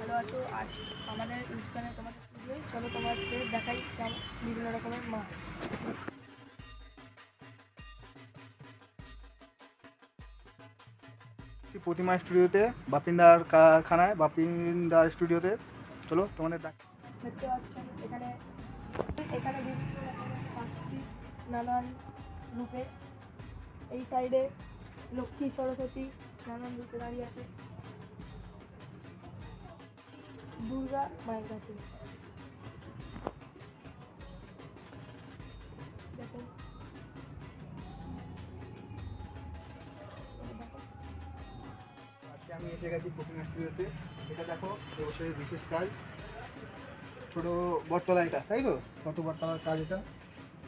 এখানে তোমাদের পুজোয়। চলো তোমাদের দেখাই কেমন বিভিন্ন রকমের মা প্রতিমা স্টুডিওতে বাপিন্দার কারখানায় বাপিন্দার স্টুডিওতে। চলো তোমাদের দেখ দেখতে পাচ্ছেন এখানে এখানে বিভিন্ন রকমের পাখি নানান রূপে। এই সাইডে লক্ষ্মী সরস্বতী নানান রূপে দাঁড়িয়ে আছে। দুর্গা মায়ের কাছে। আমি এসে গেছি প্রতিমা স্টুডিওতে এটা দেখো এবছরের বিশেষ কাজ। ছোট বটতলা এটা, তাই তো? ছোট বটতলার কাজ এটা।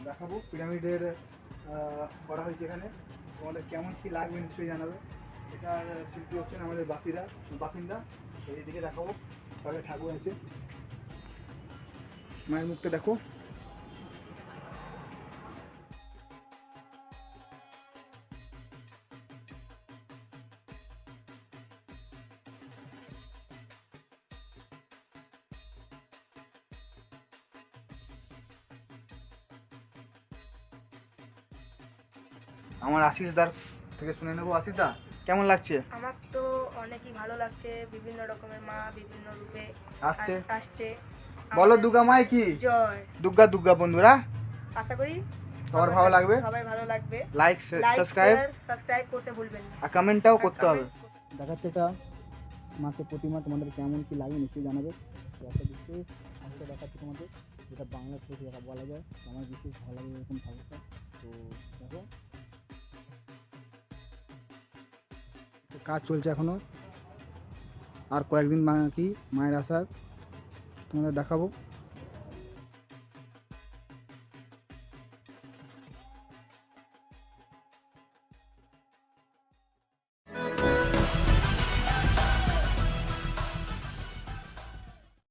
দেখাবো, পিরামিডের করা হয়েছে এখানে। তোমাদের কেমন কি লাগবে নিশ্চয়ই জানাবে। এটার শিল্পী হচ্ছেন আমাদের বাপিরা বাসিন্দা। এই দিকে দেখাবো। ঠাকুর আছে মায়ের মুখটা দেখো। আমার আশিস দার থেকে শুনে নেব। আশিস দা, কেমন লাগছে? আমার তো অনেকই ভালো লাগছে বিভিন্ন রকমের মা বিভিন্ন রূপে আসছে? আসছে। বলো দুর্গা মায় কি? জয়। দুর্গা দুর্গা বন্ধুরা। আশা করি সবার ভালো লাগবে। সবাই ভালো লাগবে। লাইক সাবস্ক্রাইব সাবস্ক্রাইব করতে ভুলবেন না। আর কমেন্টটাও করতে হবে। দেখাচ্ছে এটা মাকে প্রতিমা তোমাদের কেমন কি লাগে নিশ্চয়ই জানাবে। একটা বিশেষ ঠাকুরটা দেখাচ্ছি তোমাদের। যেটা বাংলা থেকে যেটা বলা যায়। আমার বিশেষ ভালো লাগে এরকম ঠাকুরটা কাজ চলছে এখনও আর কয়েকদিন বাকি মায়ের আশা তোমাদের দেখাবো।